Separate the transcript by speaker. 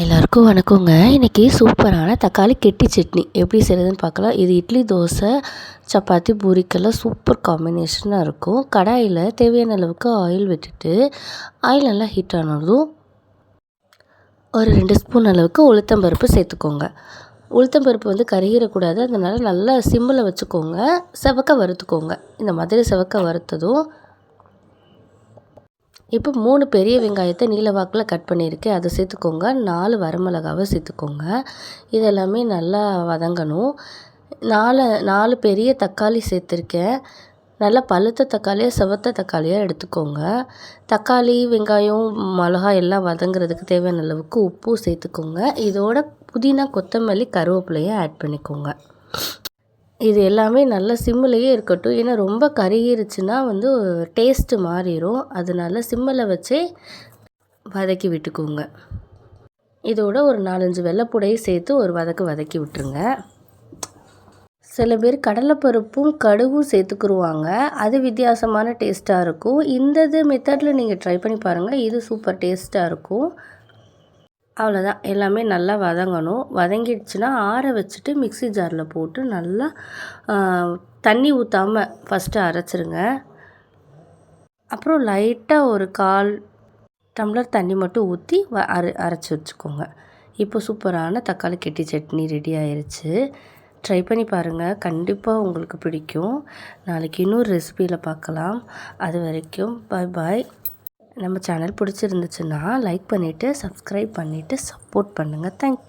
Speaker 1: எல்லாருக்கும் வணக்கங்க. இன்றைக்கி சூப்பரான தக்காளி கெட்டி சட்னி எப்படி செய்கிறதுன்னு பார்க்கலாம். இது இட்லி தோசை சப்பாத்தி பூரிக்கெல்லாம் சூப்பர் காம்பினேஷனாக இருக்கும். கடாயில் தேவையான அளவுக்கு ஆயில் விட்டுட்டு ஆயில் நல்லா ஹீட் ஆனதும் ஒரு ரெண்டு ஸ்பூன் அளவுக்கு உளுத்தம்பருப்பு சேர்த்துக்கோங்க. உளுத்தம்பருப்பு வந்து கருகிடக்கூடாது. அதனால் நல்லா சிம்மில் வச்சுக்கோங்க. செவக்க வறுத்துக்கோங்க. இந்த மாதிரி செவக்க வறுத்ததும் இப்போ மூணு பெரிய வெங்காயத்தை நீல வாக்கில் கட் பண்ணியிருக்கேன் அதை சேர்த்துக்கோங்க. நாலு வரமிளகாவை சேர்த்துக்கோங்க. இதெல்லாமே நல்லா வதங்கணும். நாலு நாலு பெரிய தக்காளி சேர்த்துருக்கேன். நல்லா பழுத்த தக்காளியாக செவத்த தக்காளியாக எடுத்துக்கோங்க. தக்காளி வெங்காயம் மிளகா எல்லாம் வதங்குறதுக்கு தேவையான அளவுக்கு உப்பும் சேர்த்துக்கோங்க. இதோட புதினா கொத்தமல்லி கருவேப்பிலையும் ஆட் பண்ணிக்கோங்க. இது எல்லாமே நல்ல சிம்முலேயே இருக்கட்டும். ஏன்னா ரொம்ப கருகிருச்சுன்னா வந்து டேஸ்ட்டு மாறிடும் அதனால சிம்மில் வச்சே வதக்கி விட்டுக்கோங்க. இதோட ஒரு நாலஞ்சு வெள்ளைப்பூடையும் சேர்த்து ஒரு வதக்கு வதக்கி விட்டுருங்க. சில பேர் கடலைப்பருப்பும் கடுகும் சேர்த்துக்குருவாங்க. அது வித்தியாசமான டேஸ்ட்டாக இருக்கும். இந்த இது மெத்தடில் நீங்கள் ட்ரை பண்ணி பாருங்கள் இது சூப்பர் டேஸ்ட்டாக இருக்கும். அவ்வளோதான் எல்லாமே நல்லா வதங்கணும். வதங்கிடுச்சுன்னா ஆற வச்சுட்டு மிக்ஸி ஜாரில் போட்டு நல்லா தண்ணி ஊற்றாமல் ஃபஸ்ட்டு அரைச்சிருங்க. அப்புறம் லைட்டாக ஒரு கால் டம்ளர் தண்ணி மட்டும் ஊற்றி வ அரை அரைச்சி வச்சுக்கோங்க. இப்போ சூப்பரான தக்காளி கெட்டி சட்னி ரெடி ஆயிடுச்சு ட்ரை பண்ணி பாருங்கள் கண்டிப்பாக உங்களுக்கு பிடிக்கும். நாளைக்கு இன்னொரு ரெசிபியில் பார்க்கலாம் அது வரைக்கும் பாய் பாய் நம்ம சேனல் பிடிச்சிருந்துச்சுன்னா லைக் பண்ணிவிட்டு சப்ஸ்கிரைப் பண்ணிவிட்டு சப்போர்ட் பண்ணுங்கள் தேங்க்யூ